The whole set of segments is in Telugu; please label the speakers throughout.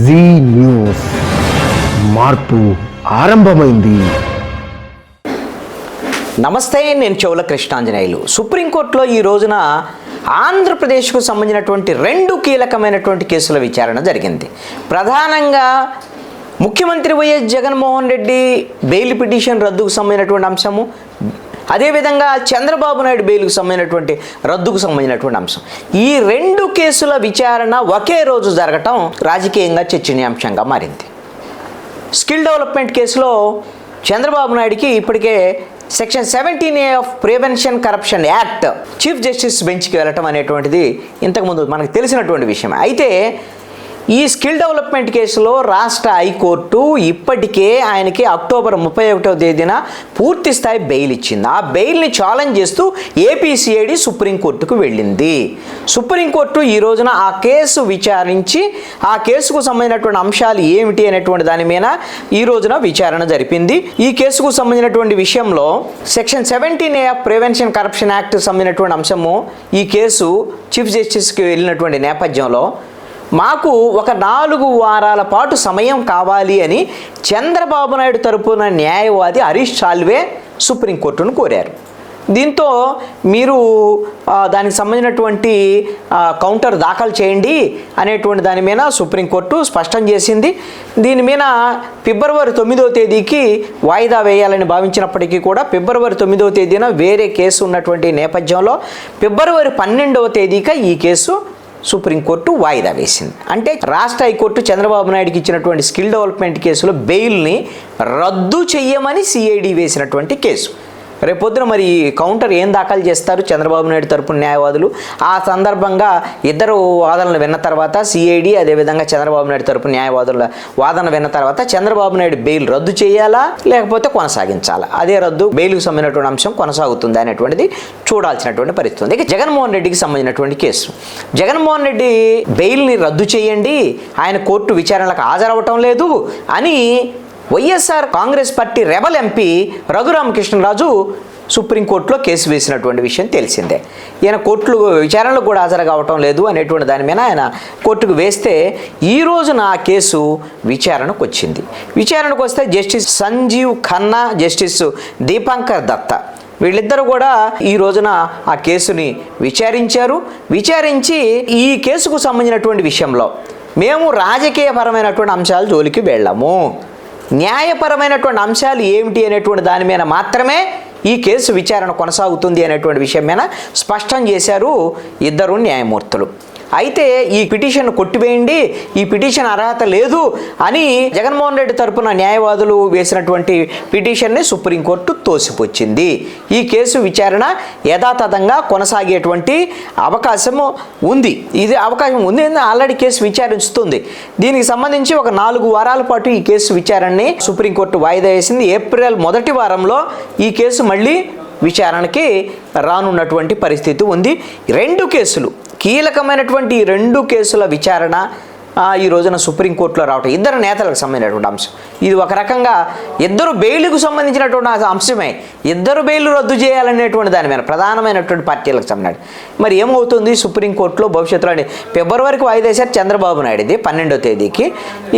Speaker 1: G news. మార్పు ఆరంభమైంది.
Speaker 2: నమస్తే నేను చెవుల కృష్ణాంజనేయులు. సుప్రీంకోర్టులో ఈ రోజున ఆంధ్రప్రదేశ్కు సంబంధించినటువంటి రెండు కీలకమైనటువంటి కేసుల విచారణ జరిగింది. ప్రధానంగా ముఖ్యమంత్రి YS Jaganmohan Reddy bail petition రద్దుకు సంబంధించినటువంటి అంశము అదేవిధంగా చంద్రబాబు నాయుడు బెయిల్కు సంబంధించినటువంటి రద్దుకు సంబంధించినటువంటి అంశం. ఈ రెండు కేసుల విచారణ ఒకే రోజు జరగటం రాజకీయంగా చర్చనీయాంశంగా మారింది. స్కిల్ డెవలప్మెంట్ కేసులో చంద్రబాబు నాయుడికి ఇప్పటికే section seventeen A of prevention corruption act chief justice బెంచ్కి వెళ్ళటం అనేటువంటిది ఇంతకుముందు మనకు తెలిసినటువంటి విషయం అయితే ఈ స్కిల్ డెవలప్మెంట్ కేసులో రాష్ట్ర హైకోర్టు ఇప్పటికే ఆయనకి అక్టోబర్ ముప్పై ఒకటో తేదీన పూర్తి స్థాయి బెయిల్ ఇచ్చింది. ఆ బెయిల్ని ఛాలెంజ్ చేస్తూ ఏపీసీఐడి సుప్రీంకోర్టుకు వెళ్ళింది. సుప్రీంకోర్టు ఈ రోజున ఆ కేసు విచారించి ఆ కేసుకు సంబంధించినటువంటి అంశాలు ఏమిటి అనేటువంటి దాని మీద ఈ రోజున విచారణ జరిపింది. ఈ కేసుకు సంబంధించినటువంటి విషయంలో section seventeen A of prevention corruption act సంబంధించినటువంటి అంశము ఈ కేసు చీఫ్ జస్టిస్కి వెళ్ళినటువంటి నేపథ్యంలో మాకు ఒక నాలుగు వారాల పాటు సమయం కావాలి అని చంద్రబాబు నాయుడు తరపున న్యాయవాది హరీష్ సాల్వే సుప్రీంకోర్టును కోరారు. దీంతో మీరు దానికి సంబంధించినటువంటి కౌంటర్ దాఖలు చేయండి అనేటువంటి దాని మీద సుప్రీంకోర్టు స్పష్టం చేసింది. దీని మీద ఫిబ్రవరి తొమ్మిదవ తేదీకి వాయిదా వేయాలని భావించినప్పటికీ కూడా ఫిబ్రవరి తొమ్మిదవ తేదీన వేరే కేసు ఉన్నటువంటి నేపథ్యంలో ఫిబ్రవరి పన్నెండవ తేదీక ఈ కేసు సుప్రీంకోర్టు వాయిదా వేసింది. అంటే రాష్ట్ర హైకోర్టు చంద్రబాబు నాయుడుకి ఇచ్చినటువంటి స్కిల్ డెవలప్మెంట్ కేసులో బెయిల్ని రద్దు చెయ్యమని సిఐడి వేసినటువంటి కేసు. రేపొద్దున మరి కౌంటర్ ఏం దాఖలు చేస్తారు? చంద్రబాబు నాయుడు తరపున న్యాయవాదులు. ఆ సందర్భంగా ఇద్దరు వాదనలు విన్న తర్వాత సిఐడి అదేవిధంగా చంద్రబాబు నాయుడు తరపున న్యాయవాదుల వాదన విన్న తర్వాత చంద్రబాబు నాయుడు బెయిల్ రద్దు చేయాలా? లేకపోతే కొనసాగించాలా? అదే రద్దు బెయిల్కు సంబంధించినటువంటి అంశం కొనసాగుతుంది అనేటువంటిది చూడాల్సినటువంటి పరిస్థితి ఉంది. ఇక జగన్మోహన్ రెడ్డికి సంబంధించినటువంటి కేసు. జగన్మోహన్ రెడ్డి బెయిల్ని రద్దు చేయండి. ఆయన కోర్టు విచారణలకు హాజరవటం లేదు అని YSR Congress party rebel MP Raghuramakrishnaraju సుప్రీంకోర్టులో కేసు వేసినటువంటి విషయం తెలిసిందే. ఈయన కోర్టులు విచారణలకు కూడా హాజరు కావటం లేదు అనేటువంటి దాని మీద ఆయన కోర్టుకు వేస్తే ఈ రోజున ఆ కేసు విచారణకు వచ్చింది. విచారణకు వస్తే జస్టిస్ సంజీవ్ ఖన్నా జస్టిస్ దీపాంకర్ దత్తా వీళ్ళిద్దరూ కూడా ఈ రోజున ఆ కేసుని విచారించారు. విచారించి ఈ కేసుకు సంబంధించినటువంటి విషయంలో మేము రాజకీయపరమైనటువంటి అంశాలు జోలికి వెళ్ళాము. న్యాయపరమైనటువంటి అంశాలు ఏమిటి అనేటువంటి దాని మీద మాత్రమే ఈ కేసు విచారణ కొనసాగుతుంది అనేటువంటి విషయం మీద స్పష్టం చేశారు ఇద్దరు న్యాయమూర్తులు. అయితే ఈ పిటిషన్ కొట్టివేయండి ఈ పిటిషన్ అర్హత లేదు అని జగన్మోహన్ రెడ్డి తరపున న్యాయవాదులు వేసినటువంటి పిటిషన్ని సుప్రీంకోర్టు తోసిపుచ్చింది. ఈ కేసు విచారణ యథాతథంగా కొనసాగేటువంటి అవకాశము ఉంది. ఇది అవకాశం ఉంది ఆల్రెడీ కేసు విచారిస్తుంది. దీనికి సంబంధించి ఒక నాలుగు వారాల పాటు ఈ కేసు విచారణని సుప్రీంకోర్టు వాయిదా వేసింది. ఏప్రిల్ మొదటి వారంలో ఈ కేసు మళ్ళీ విచారణకి రానున్నటువంటి పరిస్థితి ఉంది. రెండు కేసులు కీలకమైనటువంటి రెండు కేసుల విచారణ ఈ రోజున సుప్రీంకోర్టులో రావటం. ఇద్దరు నేతలకు సంబంధించినటువంటి అంశం. ఇది ఒక రకంగా ఇద్దరు బెయిల్కు సంబంధించినటువంటి అంశమే. ఇద్దరు బెయిల్ రద్దు చేయాలనేటువంటి దాని మీద ప్రధానమైనటువంటి పార్టీలకు సంబంధించి. మరి ఏమవుతుంది? సుప్రీంకోర్టులో భవిష్యత్తులో ఫిబ్రవరికి వాయిదా వేశారు చంద్రబాబు నాయుడుది పన్నెండో తేదీకి.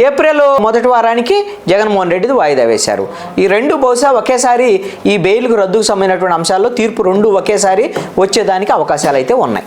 Speaker 2: ఏప్రిల్ మొదటి వారానికి జగన్మోహన్ రెడ్డిది వాయిదా వేశారు. ఈ రెండు బహుశా ఒకేసారి ఈ బెయిల్కు రద్దుకు సంబంధించినటువంటి అంశాల్లో తీర్పు రెండు ఒకేసారి వచ్చేదానికి అవకాశాలు అయితే ఉన్నాయి.